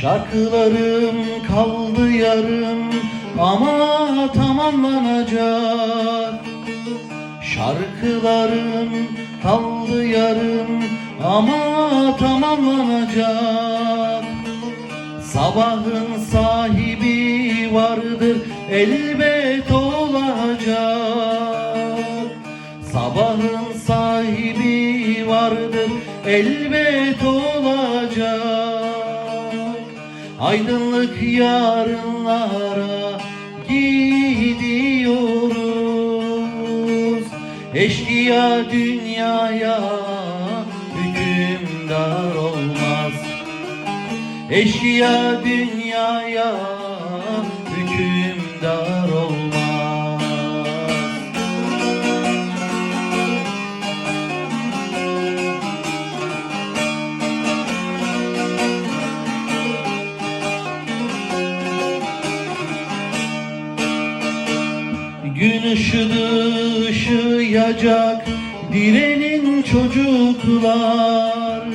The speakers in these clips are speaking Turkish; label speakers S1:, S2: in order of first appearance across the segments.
S1: Şarkılarım kaldı yarım ama tamamlanacak. Şarkılarım kaldı yarım ama tamamlanacak. Sabahın sahibi vardır elbet olacak. Sabahın sahibi vardır elbet olacak Aydınlık yarınlara gidiyoruz. Eşkıya dünyaya hükümdar olmaz. Eşkıya dünyaya hükümdar Gün ışıdı ışıyacak direnin çocuklar.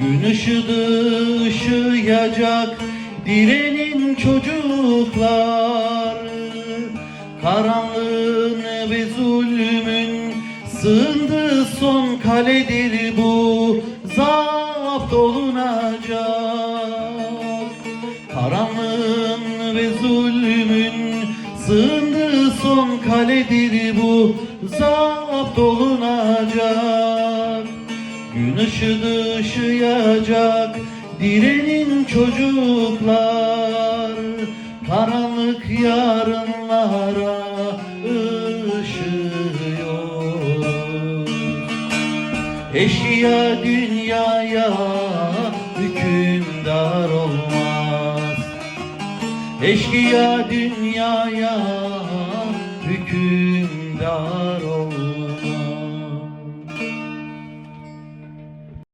S1: Gün ışıdı ışıyacak direnin çocuklar. Karanlığın ve zulmün sığındığı son kaledir bu. Zapt olunacak. Karanlığın ve zulmün sığındığı son kaledir bu. Zapt olunacak Gün ışıdı ışıyacak direnin çocuklar. Karanlık yarınlara ışıyor. Eşya dünyaya Eşkıya dünyaya hükümdar olmaz